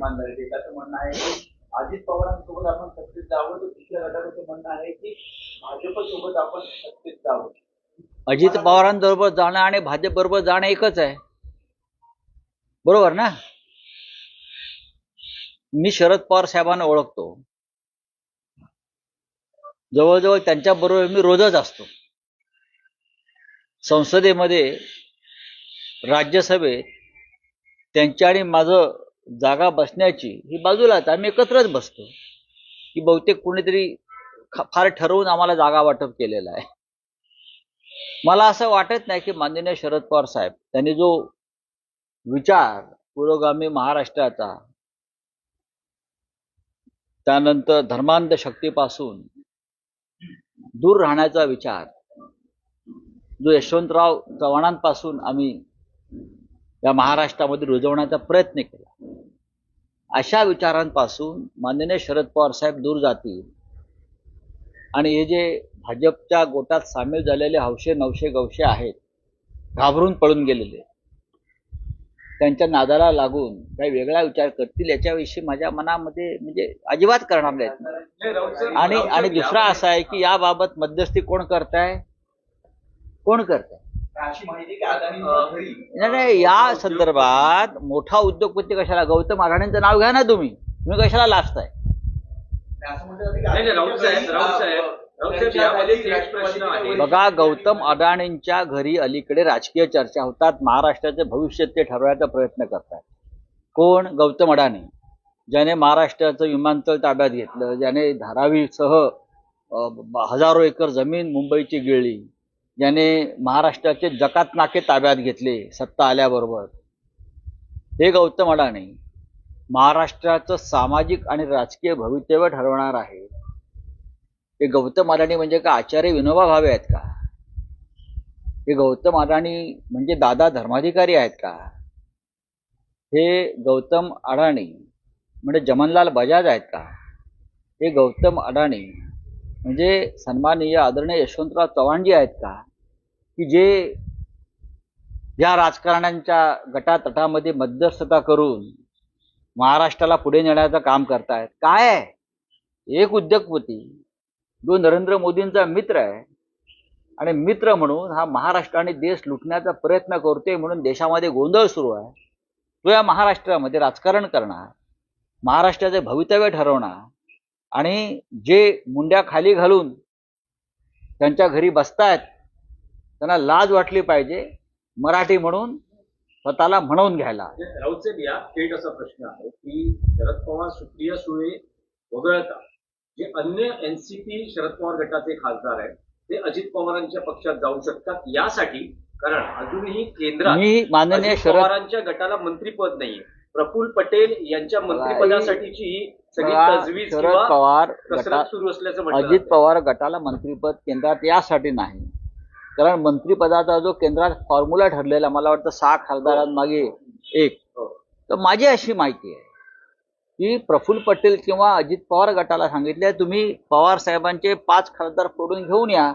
निर्माण इमानदारी एकाचं म्हणणं आहे की अजित पवारांसोबत आपण सत्तेत जावं. तर दुसऱ्या गटाचं म्हणणं आहे की भाजपसोबत आपण सत्तेत जावं. अजित पवारांबरोबर जाणं आणि भाजप बरोबर जाणं एकच आहे. बरोबर ना? मी शरद पवार साहेबांना ओळखतो. जवळजवळ त्यांच्या बरोबर मी रोजच असतो. संसदेमध्ये राज्यसभेत त्यांच्या आणि माझं जागा बसण्याची ही बाजूलाच आम्ही एकत्रच बसतो. की बहुतेक कुणीतरी फार ठरवून आम्हाला जागा वाटप केलेलं आहे. मला असं वाटत नाही की माननीय शरद पवार साहेब त्यांनी जो विचार पुरोगामी महाराष्ट्राचा त्यानंतर धर्मांध शक्तीपासून दूर राहण्याचा विचार जो यशवंतराव चव्हाणांपासून आम्ही या महाराष्ट्रामध्ये रुजवण्याचा प्रयत्न केला. अशा विचारांपासून माननीय शरद पवार साहेब दूर जातील. आणि हे जे भाजपच्या गोटात सामील झालेले हौशे नवशे गवशे आहेत घाबरून पळून गेलेले त्यांच्या नादाला लागून काही वेगळा विचार करतील याच्याविषयी माझ्या मनामध्ये म्हणजे अजिबात करणार नाहीत. आणि आणि दुसरा असा आहे की याबाबत मध्यस्थी कोण करताय? कोण करताय? नाही नाही या संदर्भात मोठा उद्योगपती कशाला? गौतम अडाणींचं नाव घ्या ना तुम्ही. तुम्ही कशाला लाजताय. राष्ट्रवादी बघा गौतम अडाणींच्या घरी अलीकडे राजकीय चर्चा होतात. महाराष्ट्राचे भविष्य ते ठरवायचा प्रयत्न करतात. कोण? गौतम अडाणी. ज्याने महाराष्ट्राचं विमानतळ ताब्यात घेतलं ज्याने धारावीसह हजारो एकर जमीन मुंबईची गिळली. ज्याने महाराष्ट्राचे जकात नाके ताब्यात घेतले सत्ता आल्याबरोबर. हे गौतम अडाणी महाराष्ट्राचं सामाजिक आणि राजकीय भवितव्य ठरवणार आहे. हे गौतम अडाणी म्हणजे का आचार्य विनोबा भावे आहेत का? हे गौतम अडाणी म्हणजे दादा धर्माधिकारी आहेत का? हे गौतम अडाणी म्हणजे जमनलाल बजाज आहेत का? हे गौतम अडाणी म्हणजे सन्माननीय आदरणीय यशवंतराव चव्हाणजी आहेत का? की जे या राजकारण्यांच्या गटातटामध्ये मध्यस्थता करून महाराष्ट्राला पुढे नेण्याचं काम करतायत. काय आहे? एक उद्योगपती जो नरेंद्र मोदींचा मित्र आहे आणि मित्र म्हणून हा महाराष्ट्र आणि देश लुटण्याचा प्रयत्न करतोय म्हणून देशामध्ये गोंधळ सुरू आहे. तो या महाराष्ट्रामध्ये राजकारण करणार महाराष्ट्राचे भवितव्य ठरवणार आणि जे मुंड्या खाली घालून त्यांच्या घरी बसतायत त्यांना लाज वाटली पाहिजे मराठी म्हणून स्वतःला म्हणवून घ्यायला. राऊत साहेब या थेट असा प्रश्न आहे की शरद पवार सुप्रिया सुळे वगळता जे अन्य एनसीपी शरद पवार गटाचे खासदार आहेत ते अजित पवारांच्या पक्षात जाऊ शकतात यासाठी कारण अजूनही केंद्रात मी माननीय शरद पवारांच्या गटाला मंत्रीपद नाहीये. प्रफुल्ल पटेल यांच्या मंत्रिपदासाठीची ही सगळी तजवीज शरद किंवा पवार कसरत गटा सुरू असल्याचं म्हटलं अजित. पवार गटाला मंत्रीपद केंद्रात यासाठी नाही कारण मंत्रिपदाचा जो केंद्रात फॉर्म्युला ठरलेला मला वाटतं सहा खासदारांमागे एक हो. तर माझी अशी माहिती आहे की प्रफुल्ल पटेल किंवा अजित पवार गटाला सांगितले तुम्ही पवार साहेबांचे पाच खासदार फोडून घेऊन या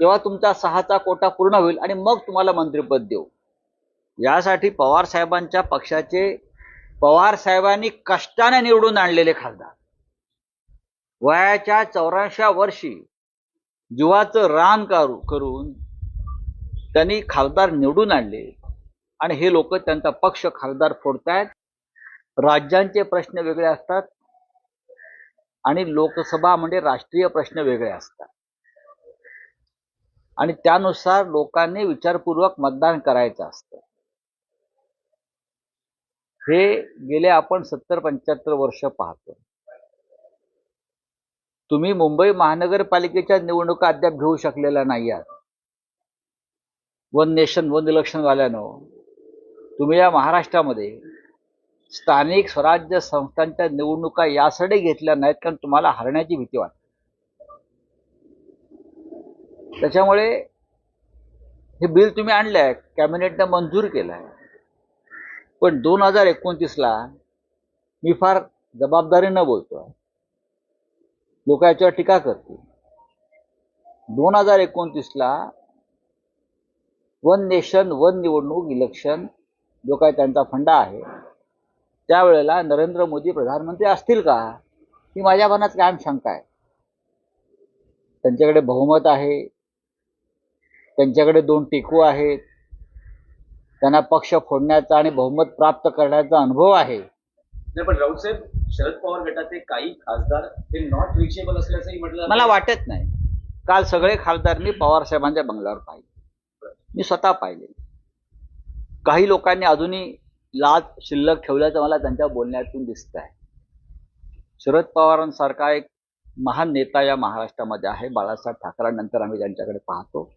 तेव्हा तुमचा सहाचा कोटा पूर्ण होईल आणि मग तुम्हाला मंत्रिपद देऊ यासाठी पवार साहेबांच्या पक्षाचे पवार साहेबांनी कष्टाने निवडून आणलेले खासदार. वयाच्या चौऱ्याऐंशी वर्षी जीवाचं रान करू करून त्यांनी खासदार निवडून आणले आणि हे लोक त्यांचा पक्ष खासदार फोडतायत. राज्यांचे प्रश्न वेगळे असतात आणि लोकसभा म्हणजे राष्ट्रीय प्रश्न वेगळे असतात. आणि त्यानुसार लोकांनी विचारपूर्वक मतदान करायचं असतं. हे गेले आपण सत्तर पंच्याहत्तर वर्ष पाहतो. तुम्ही मुंबई महानगरपालिकेच्या निवडणुका अद्याप घेऊ शकलेल्या नाही आहात वन नेशन वन इलेक्शन वाल्यानं तुम्ही या महाराष्ट्रामध्ये स्थानिक स्वराज्य संस्थांच्या निवडणुका यासाठी घेतल्या नाहीत कारण तुम्हाला हरण्याची भीती वाटते. त्याच्यामुळे हे बिल तुम्ही आणलंय कॅबिनेटनं मंजूर केलं आहे पण दोन हजार एकोणतीसला मी फार जबाबदारीनं बोलतोय लोक याच्यावर टीका करतील. दोन हजार एकोणतीसला वन नेशन वन निवडणूक इलेक्शन जो काय त्यांचा फंडा आहे त्यावेळेला नरेंद्र मोदी प्रधानमंत्री असतील का ही माझ्या मनात कायम शंका आहे. त्यांच्याकडे बहुमत आहे त्यांच्याकडे दोन टेकू आहेत त्यांना पक्ष फोडण्याचा आणि बहुमत प्राप्त करण्याचा अनुभव आहे. पण राऊतसाहेब शरद पवार गटाचे काही खासदार हे नॉट रिचेबल असल्याचंही म्हटलं मला वाटत नाही. काल सगळे खासदार मी पवार साहेबांच्या बंगल्यावर पाहिले. मी स्वतः पाहिले. काही लोकांनी अजूनही लाज शिल्लक ठेवल्याचं मला त्यांच्या बोलण्यातून दिसत आहे शरद पवारांसारखा एक महान नेता या महाराष्ट्रामध्ये आहे. बाळासाहेब ठाकरेंनंतर आम्ही त्यांच्याकडे पाहतो.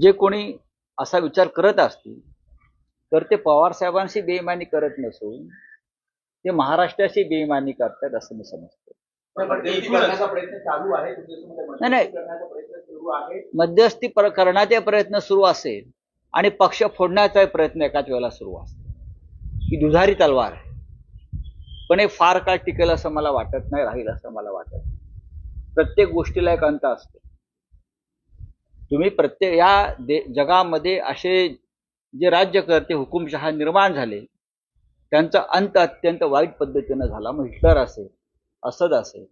जे कोणी असा विचार करत असतील तर ते पवार साहेबांशी बेईमानी करत नसून ते महाराष्ट्राशी बेईमानी करतात असं मी समजतो. मध्यस्थी करण्याचा प्रयत्न नाही, नाही. मध्यस्थी करण्याचा प्रयत्न सुरू करण्याचे प्रयत्न असेल आणि पक्ष फोडण्याचा प्रयत्न एकाच वेळेला सुरू असतो. ही दुधारी तलवार आहे. पण हे फार काळ टिकेल असं मला वाटत नाही राहील असं मला वाटत प्रत्येक गोष्टीला एक अंत असतो. तुम्ही प्रत्येक या दे जगामध्ये असे जे राज्यकर्ते हुकुमशहा निर्माण झाले. त्यांचा अंत अत्यंत वाईट पद्धतीनं झाला. मग हिटलर असेल असद असेल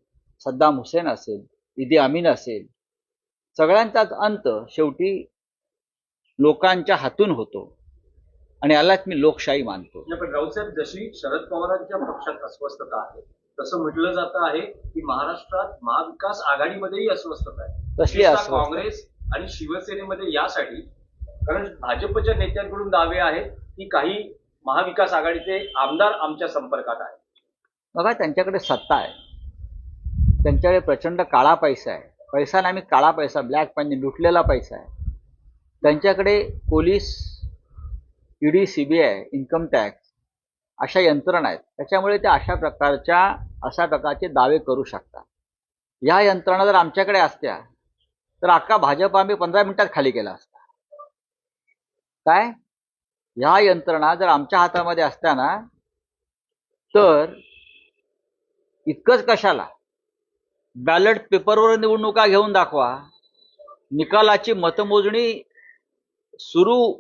सद्दाम हुसेन असेल इदी अमीन असेल सगळ्यांचाच अंत शेवटी लोकांच्या हातून होतो. आणि यालाच मी लोकशाही मानतो. पण राऊतसाहेब जशी शरद पवारांच्या पक्षात अस्वस्थता आहे तसं म्हटलं जातं आहे की महाराष्ट्रात महाविकास आघाडीमध्येही अस्वस्थता आहे. अस्वस्थता? काँग्रेस आणि शिवसेनेमध्ये यासाठी कारण भाजपच्या नेत्यांकडून दावे आहेत की काही महाविकास आघाडीचे आमदार आमच्या संपर्कात आहेत. बघा त्यांच्याकडे सत्ता आहे. त्यांच्याकडे प्रचंड काळा पैसा आहे. पैसा नाही काळा पैसा ब्लॅक मनी लुटलेला पैसा आहे. त्यांच्याकडे police ED CBI income tax अशा यंत्रणा आहेत. त्याच्यामुळे ते अशा प्रकारच्या अशा प्रकारचे दावे करू शकतात. या यंत्रणा जर आमच्याकडे असत्या तर अख्खा भाजप आम्ही पंधरा मिनिटात खाली केला असता. काय? ह्या यंत्रणा जर आमच्या हातामध्ये असत्या ना तर इतकंच कशाला? बॅलेट पेपरवर निवडणुका घेऊन दाखवा. निकालाची मतमोजणी सुरू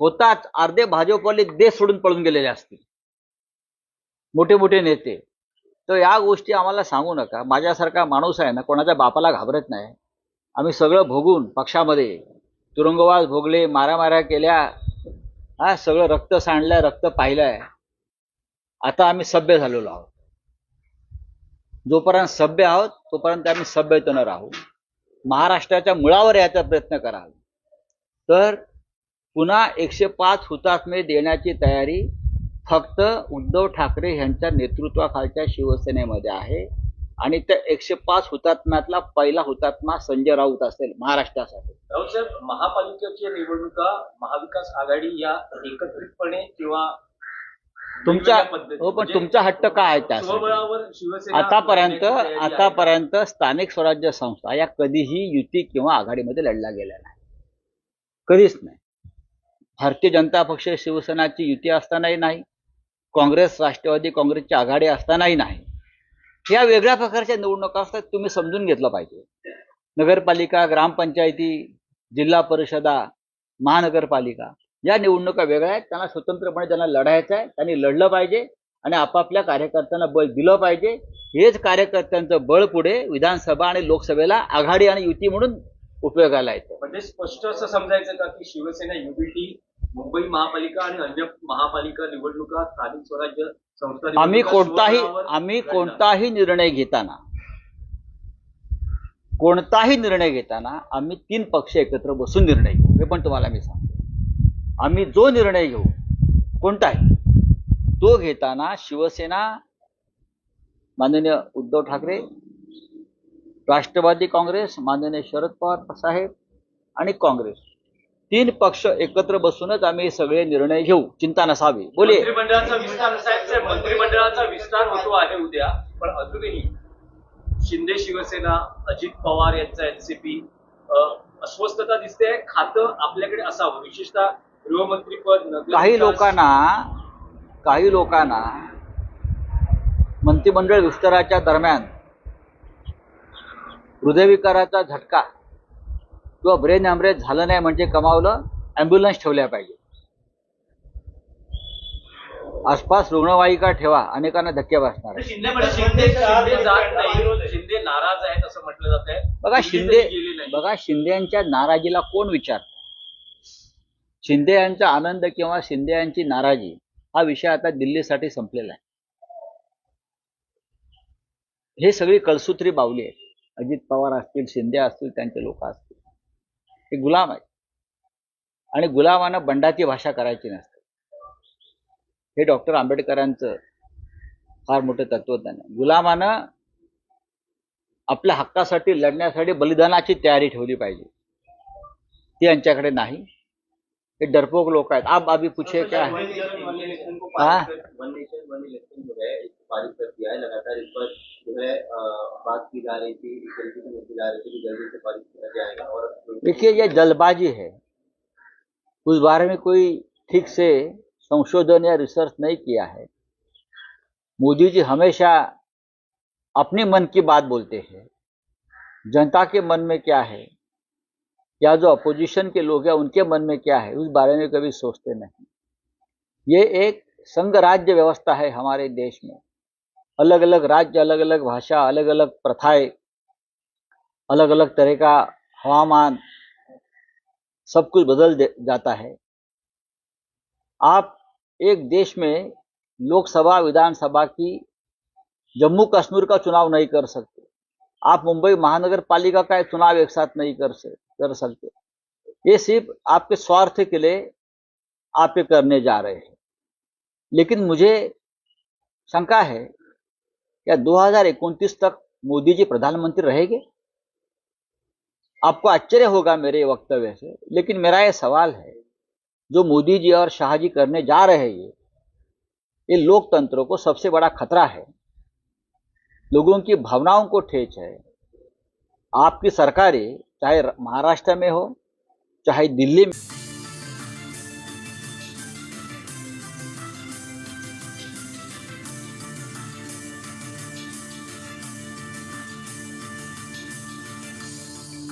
होताच अर्धे भाजपवाले देश सोडून पळून गेलेले असतील. मोठे मोठे नेते. तर या गोष्टी आम्हाला सांगू नका. माझ्यासारखा माणूस आहे ना कोणाच्या बापाला घाबरत नाही. आम्ही सगळं भोगून पक्षामध्ये तुरुंगवास भोगले मारामाऱ्या केल्या हा सगळं रक्त सांडलंय रक्त पाहिलंय. आता आम्ही सभ्य झालेलो आहोत. जोपर्यंत सभ्य आहोत तोपर्यंत आम्ही सभ्यतेनं राहू. महाराष्ट्राच्या मुळावर याचा प्रयत्न कराल तर पुन्हा एकशे पाच हुतात्मे देण्याची तयारी फक्त उद्धव ठाकरे यांच्या नेतृत्वाखालच्या शिवसेनेमध्ये आहे. आणि त्या एकशे पाच हुतात्म्यातला पहिला हुतात्मा संजय राऊत असेल महाराष्ट्रासाठी. राऊतसाहेब महापालिकेच्या निवडणुका महाविकास आघाडी या एकत्रितपणे किंवा तुमच्या हो पण म्हणजे तुमचा हट्ट काय आहे शिवसेना आतापर्यंत. आतापर्यंत स्थानिक स्वराज्य संस्था या कधीही युती किंवा आघाडीमध्ये लढल्या गेल्या नाही. कधीच नाही. भारतीय जनता पक्ष शिवसेनाची युती असतानाही नाही. काँग्रेस राष्ट्रवादी काँग्रेसची आघाडी असतानाही नाही. या वेगळ्या प्रकारच्या निवडणुका असतात तुम्ही समजून घेतलं पाहिजे. नगरपालिका ग्रामपंचायती जिल्हा परिषदा महानगरपालिका या निवडणुका वेगळ्या आहेत. त्यांना स्वतंत्रपणे त्यांना लढायचं आहे त्यांनी लढलं पाहिजे आणि आपापल्या कार्यकर्त्यांना बळ दिलं पाहिजे. हेच कार्यकर्त्यांचं बळ पुढे विधानसभा आणि लोकसभेला आघाडी आणि युती म्हणून उपयोगाला येतं. म्हणजे स्पष्ट असं समजायचं का की शिवसेना युबीटी मुंबई महापालिका आणि अन्य महापालिका निवडणुका स्थानिक स्वराज्य संस्था आम्ही कोणताही आम्ही. कोणताही निर्णय घेताना कोणताही निर्णय घेताना आम्ही तीन पक्ष एकत्र बसून निर्णय घेऊ. हे पण तुम्हाला मी सांगतो. आम्ही जो निर्णय घेऊ कोणताही तो घेताना शिवसेना माननीय उद्धव ठाकरे राष्ट्रवादी काँग्रेस माननीय शरद पवार साहेब आणि काँग्रेस. तीन पक्ष एकत्र बसूनच आम्ही सगळे निर्णय घेऊ. चिंता नसावी. बोले. मंत्रिमंडळाचा विस्तार साहेब. मंत्रिमंडळाचा विस्तार होतो आहे उद्या पण अजूनही शिंदे शिवसेना अजित पवार यांचा एनसीपी अस्वस्थता दिसते. खातं आपल्याकडे असावं. विशेषतः गृहमंत्रीपद नगर काही लोकांना काही लोकांना मंत्रिमंडळ विस्ताराच्या दरम्यान हृदयविकाराचा झटका. किंवा ब्रेन हॅमरेज झालं नाही म्हणजे कमावलं ॲम्ब्युलन्स ठेवल्या पाहिजे. आसपास रुग्णवाहिका ठेवा अनेकांना धक्के बसणार. शिंदे पण शिंदे शिंदे जात नाही. शिंदे नाराज आहेत असं म्हटलं जात आहे बघा शिंदे बघा शिंदे यांच्या नाराजीला कोण विचार शिंदे यांचा आनंद किंवा शिंदे यांची नाराजी हा विषय आता दिल्लीसाठी संपलेला आहे. हे सगळी कळसूत्री बावली आहे. अजित पवार असतील शिंदे असतील त्यांचे लोक असतील. हे गुलाम आहेत. आणि गुलामानं बंडाची भाषा करायची नसते. हे डॉक्टर आंबेडकरांचं फार मोठं तत्वज्ञान आहे. गुलामानं आपल्या हक्कासाठी लढण्यासाठी बलिदानाची तयारी ठेवली पाहिजे. ती यांच्याकडे नाही. हे डरपोक लोक आहेत. आप अभी पूछे क्या है? बात की जा रही थी देखिए ये जल्दबाजी है। उस बारे में कोई ठीक से संशोधन या रिसर्च नहीं किया है। मोदी जी हमेशा अपने मन की बात बोलते हैं। जनता के मन में क्या है? या जो अपोजिशन के लोग हैं, उनके मन में क्या है? उस बारे में कभी सोचते नहीं। ये एक संघ राज्य व्यवस्था है हमारे देश में। अलग अलग राज्य अलग अलग भाषा अलग अलग प्रथाएँ अलग अलग तरह का हवामान, सब कुछ बदल जाता है। आप एक देश में लोकसभा, विधानसभा की जम्मू कश्मीर का चुनाव नहीं कर सकते। आप मुंबई महानगर पालिका का चुनाव एक साथ नहीं कर से, कर सकते। ये सिर्फ़ आपके स्वार्थ के लिए आप ये करने जा रहे हैं। लेकिन मुझे शंका है क्या 2029 तक मोदी जी प्रधानमंत्री रहेंगे? आपको आश्चर्य होगा मेरे वक्तव्य से, लेकिन मेरा ये सवाल है, जो मोदी जी और शाह जी करने जा रहे ये ये लोकतंत्र को सबसे बड़ा खतरा है। लोगों की भावनाओं को ठेच है। आपकी सरकारें, चाहे महाराष्ट्र में हो, चाहे दिल्ली में